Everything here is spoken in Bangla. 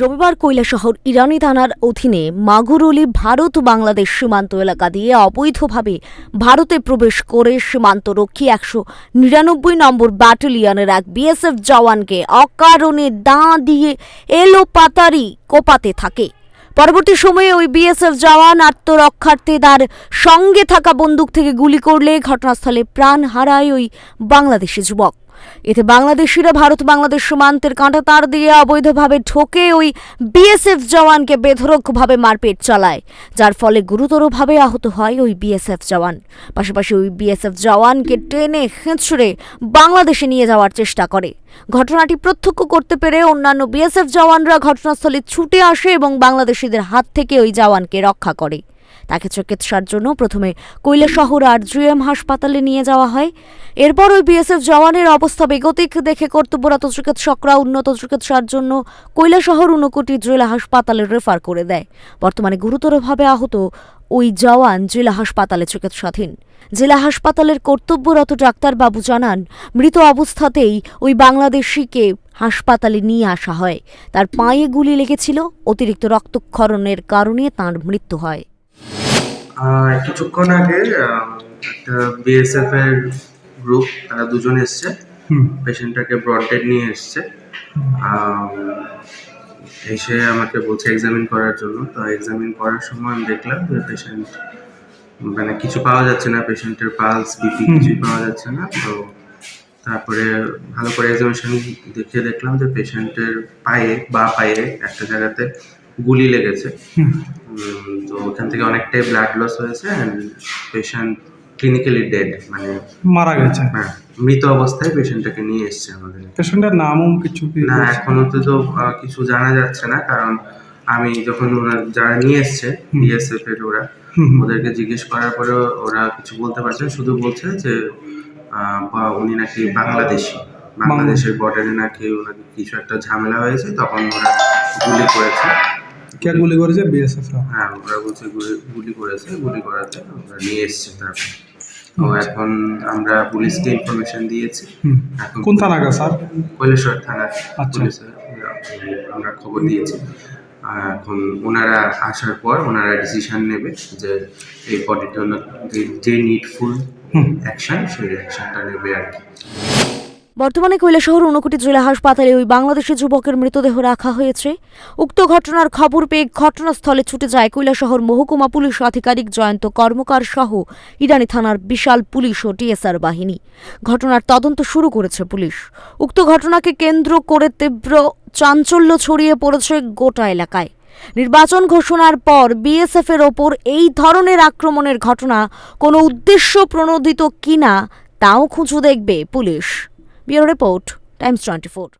রবিবার কৈলাসহর ইরানি থানার অধীনে মাগুরলি ভারত বাংলাদেশ সীমান্ত এলাকা দিয়ে অবৈধভাবে ভারতে প্রবেশ করে সীমান্তরক্ষী একশো নিরানব্বই নম্বর ব্যাটালিয়নের এক বিএসএফ জওয়ানকে অকারণে দাঁ দিয়ে এলো পাতারি কোপাতে থাকে। পরবর্তী সময়ে ওই বিএসএফ জওয়ান আত্মরক্ষার্থে তার সঙ্গে থাকা বন্দুক থেকে গুলি করলে ঘটনাস্থলে প্রাণ হারায় ওই বাংলাদেশি যুবক। এতে বাংলাদেশিরা ভারত বাংলাদেশ সীমান্তের কাঁটা তার দিয়ে অবৈধভাবে ঠোকে ওই বিএসএফ জওয়ানকে বেধরকভাবে মারপিট চালায়, যার ফলে গুরুতরভাবে আহত হয় ওই বিএসএফ জওয়ান। পাশাপাশি ওই বিএসএফ জওয়ানকে টেনে হেঁচড়ে বাংলাদেশে নিয়ে যাওয়ার চেষ্টা করে। ঘটনাটি প্রত্যক্ষ করতে পেরে অন্যান্য বিএসএফ জওয়ানরা ঘটনাস্থলে ছুটে আসে এবং বাংলাদেশিদের হাত থেকে ওই জওয়ানকে রক্ষা করে। তাকে চিকিৎসার জন্য প্রথমে কৈলাসহর আর জিএম হাসপাতালে নিয়ে যাওয়া হয়। এরপর ওই বিএসএফ জওয়ানের অবস্থা বেগতিক দেখে কর্তব্যরত চিকিৎসকরা উন্নত চিকিৎসার জন্য কৈলাসহর ঊনকোটি জেলা হাসপাতালে রেফার করে দেয়। বর্তমানে গুরুতরভাবে আহত ওই জওয়ান জেলা হাসপাতালে চিকিৎসাধীন। জেলা হাসপাতালের কর্তব্যরত ডাক্তারবাবু জানান, মৃত অবস্থাতেই ওই বাংলাদেশিকে হাসপাতালে নিয়ে আসা হয়। তার পায়ে গুলি লেগেছিল, অতিরিক্ত রক্তক্ষরণের কারণে তার মৃত্যু হয়। কিছুক্ষণ আগে একটা বিএসএফ এর গ্রুপ তারা দুজন এসছে। পেশেন্টটাকে ব্রডডেড নিয়ে এসছে। এসে আমাকে বলছে এক্সামিন করার জন্য। তো এক্সামিন করার সময় আমি দেখলাম যে পেশেন্ট মানে কিছু পাওয়া যাচ্ছে না। পেশেন্টের পালস বিপি কিছুই পাওয়া যাচ্ছে না। তো তারপরে ভালো করে এক্সামিনেশন দেখে দেখলাম যে পেশেন্টের পায়ে বা পায়ে একটা জায়গাতে গুলি লেগেছে। তো ওখান থেকে অনেকটাই ব্লাড লস হয়েছে অ্যান্ড পেশেন্ট ক্লিনিক্যালি ডেড মানে মারা গেছে। হ্যাঁ মৃত অবস্থায় পেশেন্টটাকে নিয়ে এসছে আমাদের। পেশেন্টের নামও কিছু না এখনও তো তো কিছু জানা যাচ্ছে না কারণ আমি যখন ওরা যারা নিয়ে এসছে বিএসএফ এর ওরা। ওদেরকে জিজ্ঞেস করার পরে ওরা কিছু বলতে পারছে শুধু বলছে যে উনি নাকি বাংলাদেশি বাংলাদেশের বর্ডারে নাকি ওনাকে কিছু একটা ঝামেলা হয়েছে তখন ওরা গুলি করেছে। কে গুলি করেছে? বিএসএফ হ্যাঁ ওরা বলছে গুলি- করেছে গুলি করাতে আমরা নিয়ে এসছি তারপর তো এখন আমরা পুলিশকে ইনফরমেশন দিয়েছি। কোন থানাকা স্যার? কৈলেশ্বর থানার আচ্ছা। পুলিশে আমরা খবর দিয়েছি। আর এখন ওনারা আসার পর ওনারা ডিসিশন নেবে যে এই বডিটা যে নিডফুল। অ্যাকশন সেই অ্যাকশনটা নেবে আর কি। বর্তমানে কৈলাসহর ঊনকোটি জেলা হাসপাতালে ওই বাংলাদেশি যুবকের মৃতদেহ রাখা হয়েছে। উক্ত ঘটনার খবর পেয়ে ঘটনাস্থলে ছুটে যায় কৈলাসহর মহকুমা পুলিশ আধিকারিক জয়ন্ত কর্মকার সহ ইরানি থানার বিশাল পুলিশ ও টিএসআর বাহিনী। ঘটনার তদন্ত শুরু করেছে পুলিশ। উক্ত ঘটনাকে কেন্দ্র করে তীব্র চাঞ্চল্য ছড়িয়ে পড়েছে গোটা এলাকায়। নির্বাচন ঘোষণার পর বিএসএফ এর ওপর এই ধরনের আক্রমণের ঘটনা কোনো উদ্দেশ্য প্রণোদিত কিনা, তাও খুঁজে দেখবে police. We Bureau Report, Times 24.